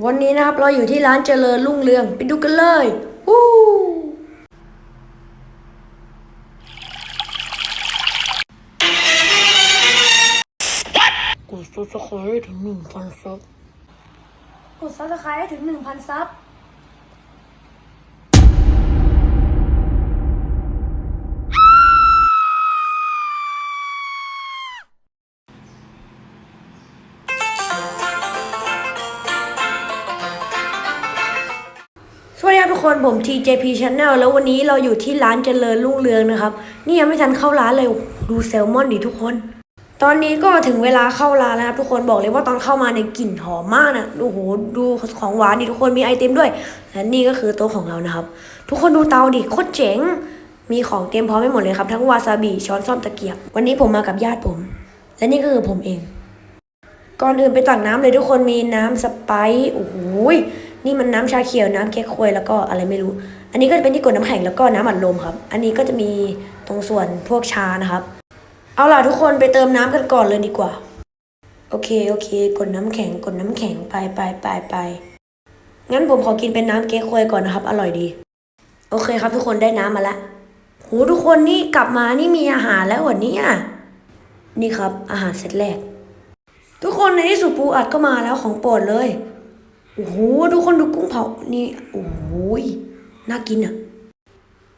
วันนี้นะครับเราอยู่ที่ร้านเจริญรุ่งเรือง ไปดูกันเลยวู้กดซับสไครต์ให้ถึงหนึ่งพันซับกดซับสไครต์ให้ถึงหนึ่งพันซับ ครับทุกคน ผม TJP Channel แล้ววันนี้เราอยู่ที่ร้านเจริญรุ่งเรืองนะครับ นี่ยังไม่ทันเข้าร้านเลยดูแซลมอนดิทุกคน ตอนนี้ก็ถึงเวลาเข้าร้านแล้วครับทุกคนบอกเลยว่าตอนเข้ามาในกลิ่นหอมมากนะโอ้โหดูของหวานดิทุกคนมีไอติมด้วยและนี่ก็คือโต๊ะของเรานะครับ ทุกคนดูเตาดิโคตรเจ๋ง มีของเตรียมพร้อมไปหมดเลยครับทั้งวาซาบิช้อนซ่อมตะเกียบ วันนี้ผมมากับญาติผม และนี่ก็คือผมเอง ก่อนอื่นไปตักน้ำเลยทุกคนมีน้ำสไปซ์โอ้โหย นี่มันน้ำชาเขียวน้ำเก๊กควยแล้วก็อะไรไม่รู้ อันนี้ก็จะเป็นที่กดน้ำแข็งแล้วก็น้ำอัดลมครับ อันนี้ก็จะมีตรงส่วนพวกชานะครับ เอาล่ะทุกคนไปเติมน้ำกันก่อนเลยดีกว่า โอเคโอเค กดน้ำแข็งกดน้ำแข็งไปไปไปไปงั้นผมขอกินเป็นน้ำเก๊กควยก่อนนะครับ อร่อยดี โอเคครับทุกคนได้น้ำมาแล้วโหทุกคนนี่กลับมานี่มีอาหารแล้ววันนี้อะนี่ครับอาหารเซตแรก ทุกคนในที่สุดปูอัดก็มาแล้วของโปรดเลย โอ้โหทุกคนดูกุ้งเผานี่โอ้ยน่ากินอะ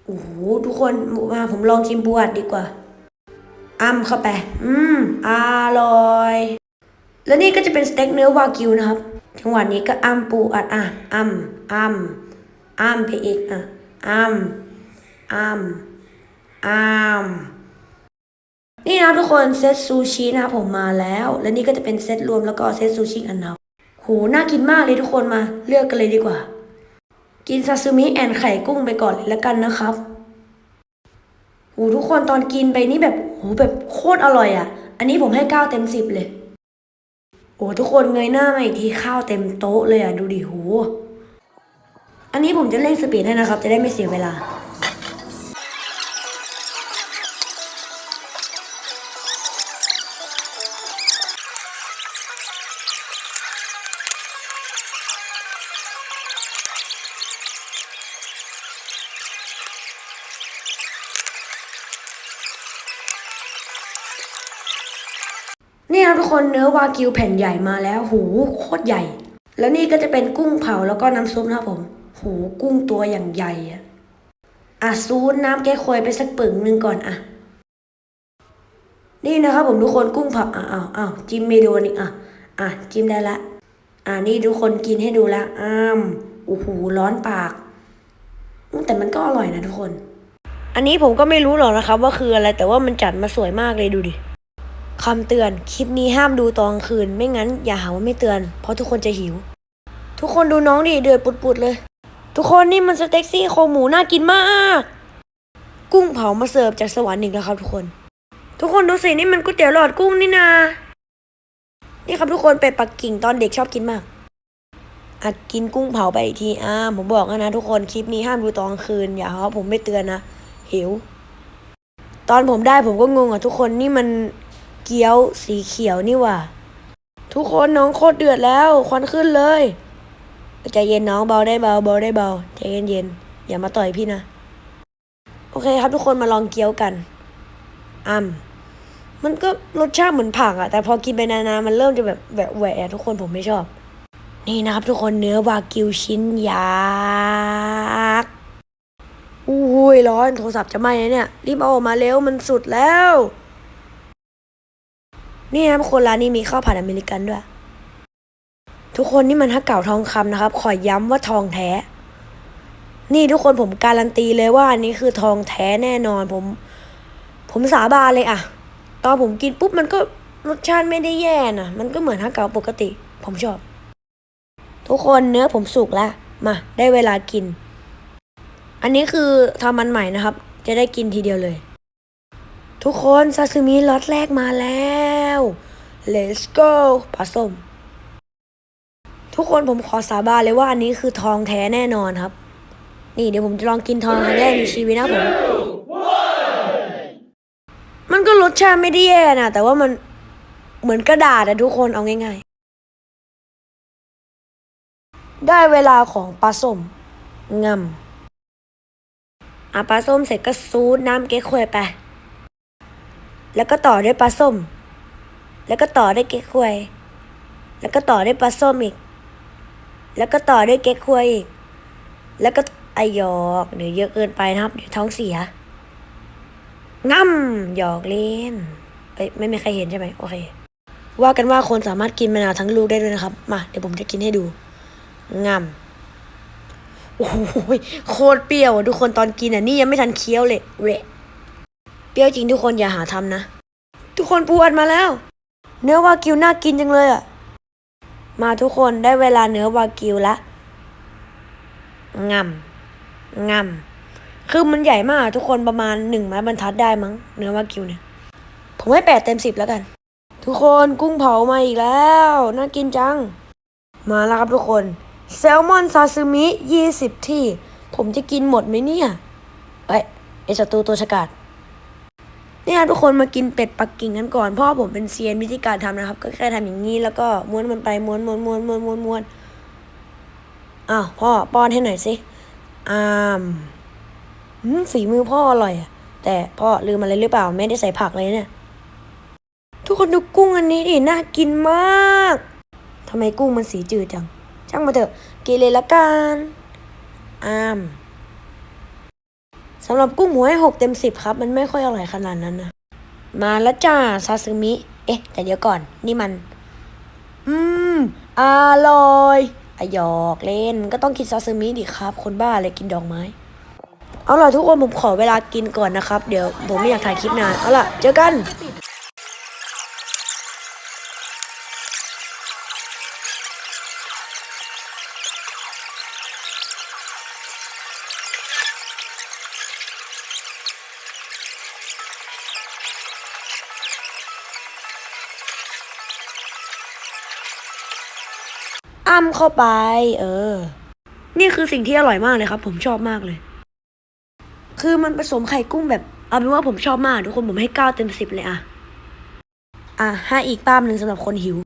โอ้โหทุกคนมาผมลองชิมปูอัดดีกว่าอ้ำเข้าไป อืมอร่อย แล้วนี่ก็จะเป็นสเต็กเนื้อวากิวนะครับจังหวะนี้ก็อ้ำปูอัดอะอ้ำอ้ำอ้ำไปอีกอะอ้ำอ้ำอ้ำนี่นะทุกคนเซตซูชินะครับผมมาแล้ว และนี่ก็จะเป็นเซตรวมแล้วก็เซตซูชิอันนับ โหน่ากินมากเลยทุกคนมา เลือกกันเลยดีกว่า กินซาซิมิแอนไข่กุ้งไปก่อนเลยแล้วกันนะครับโหทุกคนตอนกินไปนี่แบบโหแบบโคตรอร่อยอะ อันนี้ผมให้เก้าเต็มสิบเลยโอ้ทุกคนเงยหน้ามาอีกทีข้าวเต็มโต๊ะเลยอะ ดูดิโหอันนี้ผมจะเร่งสปีดให้นะครับ จะได้ไม่เสียเวลา นี่ครับทุกคนเนื้อวากิวแผ่นใหญ่มาแล้วหูโคตรใหญ่ แล้วนี่ก็จะเป็นกุ้งเผาแล้วก็น้ำซุปนะครับผมหูกุ้งตัวอย่างใหญ่อะอะซูดน้ำแก้ควยไปสักปึ่งหนึ่งก่อนอะนี่นะครับผมทุกคนกุ้งเผาอ้าวอ้าวอ้าวจิ้มไม่โดนอีกอะอะจิ้มได้ละ อ่านี่ทุกคนกินให้ดูละอ้ามโอ้โหร้อนปาก แต่มันก็อร่อยนะทุกคน อันนี้ผมก็ไม่รู้หรอกนะครับว่าคืออะไรแต่ว่ามันจัดมาสวยมากเลยดูดิ คำเตือน คลิปนี้ห้ามดูตอนกลางคืน ไม่งั้นอย่าหาว่าไม่เตือน เพราะทุกคนจะหิว ทุกคนดูน้องดิเดือดปุดๆเลย ทุกคนนี่มันสเต็กซี่โคหมูน่ากินมาก กุ้งเผามาเสิร์ฟจากสวรรค์อีกแล้วครับทุกคน ทุกคนดูสินี่มันก๋วยเตี๋ยวหลอดกุ้งนี่นา นี่ครับทุกคนเป็ดปักกิ่งตอนเด็กชอบกินมากอัดกินกุ้งเผาไปอีกทีอ่าผมบอกแล้วนะทุกคนคลิปนี้ห้ามดูตอนกลางคืน อย่าหาว่าผมไม่เตือนนะหิว ตอนผมได้ผมก็งงอะทุกคนนี่มัน เกี๊ยวสีเขียวนี่ว่าทุกคนน้องโคตรเดือดแล้วควันขึ้นเลยใจเย็นน้องเบาได้เบาเบาได้เบาใจเย็นเย็นอย่ามาต่อยพี่นะ โอเคครับทุกคนมาลองเกี๊ยวกันอ่ำมันก็รสชาติเหมือนผักอะแต่พอกินไปนานๆมันเริ่มจะแบบแบบแหวะทุกคนผมไม่ชอบ นี่นะครับทุกคนเนื้อวากิวชิ้นยักษ์อุ้ยร้อนโทรศัพท์จะไหม้เนี่ยรีบเอาออกมาเร็วมันสุดแล้ว นี่นะครับคนร้านนี้มีข้าวผัดอเมริกันด้วย ทุกคนนี่มันฮักเก่าทองคำนะครับ ขอย้ำว่าทองแท้ นี่ทุกคนผมการันตีเลยว่าอันนี้คือทองแท้แน่นอนผม ผมสาบานเลยอะตอนผมกินปุ๊บมันก็รสชาติไม่ได้แย่นะมันก็เหมือนฮักเก่าปกติ ผมชอบ ทุกคนเนื้อผมสุกแล้วมาได้เวลากิน อันนี้คือทำมันใหม่นะครับ จะได้กินทีเดียวเลย ทุกคนซาซิมิล็อตแรกมาแล้ว let's go ปลาส้ม ทุกคนผมขอสาบานเลยว่าอันนี้คือทองแท้แน่นอนครับ นี่เดี๋ยวผมจะลองกินทองครั้งแรกในชีวิตนะผม มันก็รสชาติไม่ได้แย่นะแต่ว่ามันเหมือนกระดาษอะทุกคนเอาง่ายๆ ได้เวลาของปลาส้มงำอะปลาส้มเสร็จก็ซูดน้ำเก๊กควยไป แล้วก็ต่อด้วยปลาส้ม แล้วก็ต่อด้วยเก๊กควย แล้วก็ต่อด้วยปลาส้มอีก แล้วก็ต่อด้วยเก๊กควยอีก แล้วก็ไอะหยอกเดี๋ยวเยอะเกินไปนะครับเดี๋ยวท้องเสียง่ำหยอกเล่นเอ้ยไม่มีใครเห็นใช่ไหมโอเค ว่ากันว่าคนสามารถกินมะนาวทั้งลูกได้ด้วยนะครับ มาเดี๋ยวผมจะกินให้ดูงำโอ้โหโคตรเปรี้ยวอะทุกคนตอนกินอะนี่ยังไม่ทันเคี้ยวเลยเละเปรี้ยวจริงทุกคนอย่าหาทำนะ ทุกคนปูอัดมาแล้ว เนื้อวากิวน่ากินจังเลยอะ มาทุกคนได้เวลาเนื้อวากิวละงำงำคือมันใหญ่มากทุกคนประมาณหนึ่งไม้บรรทัดได้มั้ง เนื้อวากิวเนี่ย ผมให้แปดเต็มสิบแล้วกัน ทุกคนกุ้งเผามาอีกแล้ว น่ากินจัง มาแล้วครับทุกคน แซลมอนซาซิมิยี่สิบที่ ผมจะกินหมดไหมเนี่ย เอ้ยไอศัตรูตัวฉกาจ เนี่ยทุกคนมากินเป็ดปักกิ่งกันก่อนพ่อผมเป็นเซียนวิธีการทำนะครับ ก็แค่ทำอย่างนี้แล้วก็ม้วนมันไปม้วนม้วนม้วนม้วนม้วนม้วนอ้าวพ่อป้อนให้หน่อยสิอามอืมฝีมือพ่ออร่อยอะแต่พ่อลืมอะไรหรือเปล่าไม่ได้ใส่ผักเลยเนี่ย ทุกคนดูกุ้งอันนี้ดิน่ากินมากทำไมกุ้งมันสีจืดจัง ช่างมาเถอะกินเลยละกันอาม สำหรับกุ้งหมูให้หกเต็มสิบครับ มันไม่ค่อยอร่อยขนาดนั้นนะ มาแล้วจ้าซาซึมิ เอ๊ะ แต่เดี๋ยวก่อน นี่มัน อืม อร่อยอะหยอกเล่น ก็ต้องกินซาซึมิดิครับ คนบ้าเลยกินดอกไม้ เอาล่ะทุกคนผมขอเวลากินก่อนนะครับ เดี๋ยวผมไม่อยากถ่ายคลิปนาน เอาล่ะ เจอกัน อ้ำเข้าไป เออ นี่คือสิ่งที่อร่อยมากเลยครับ ผมชอบมากเลย คือมันผสมไข่กุ้งแบบ เอาเป็นว่าผมชอบมาก ทุกคนผมให้เก้าเต็มสิบเลยอะอะให้อีกป้ามหนึ่งสำหรับคนหิว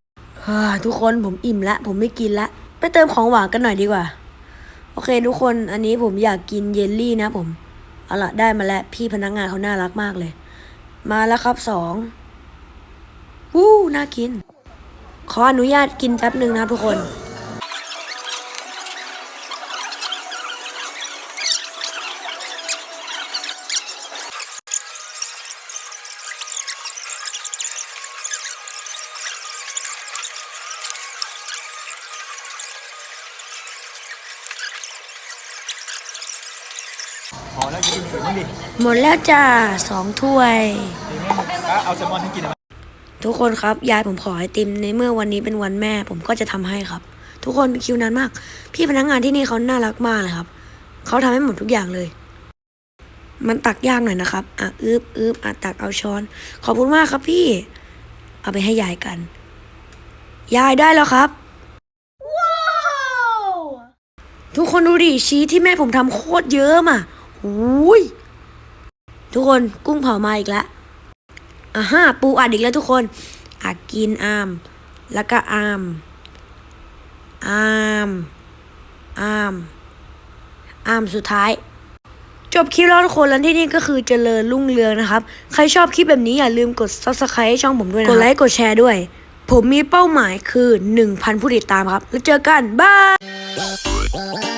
ทุกคนผมอิ่มละ ผมไม่กินละ ไปเติมของหวานกันหน่อยดีกว่า โอเค ทุกคนอันนี้ผมอยากกินเยลลี่นะผมเอาละได้มาแล้ว พี่พนักงานเขาน่ารักมากเลย มาแล้วครับสองวู้น่ากิน ขออนุญาตกินแป๊บหนึ่งนะทุกคน พอแล้วกินอื่นบ้างดิหมดแล้วจ้าสองถ้วย ดีไหมป้าเอาแซลมอนให้กินนะทุกคนครับ ยายผมขอไอติมในเมื่อวันนี้เป็นวันแม่ ผมก็จะทำให้ครับ ทุกคนคิวนานมาก พี่พนักงานที่นี่เขาน่ารักมากเลยครับเขาทำให้หมดทุกอย่างเลย มันตักยากหน่อยนะครับอะอึบอึบอะตักเอาช้อน ขอบคุณมากครับพี่ เอาไปให้ยายกัน ยายได้แล้วครับ ทุกคนดูดิชีสที่แม่ผมทำโคตรเยอะอะ หูยทุกคนกุ้งเผามาอีกแล้วอ่าฮะปูอัดอีกแล้วทุกคนอะกินอาม แล้วก็อามอามอามอามสุดท้าย จบคลิปแล้วทุกคนแล้วที่นี่ก็คือเจริญรุ่งเรืองนะครับ ใครชอบคลิปแบบนี้อย่าลืมกด subscribe ให้ช่องผมด้วยนะกดไลค์กดแชร์ด้วย ผมมีเป้าหมายคือ 1,000 ผู้ติดตามครับ แล้วเจอกัน บาย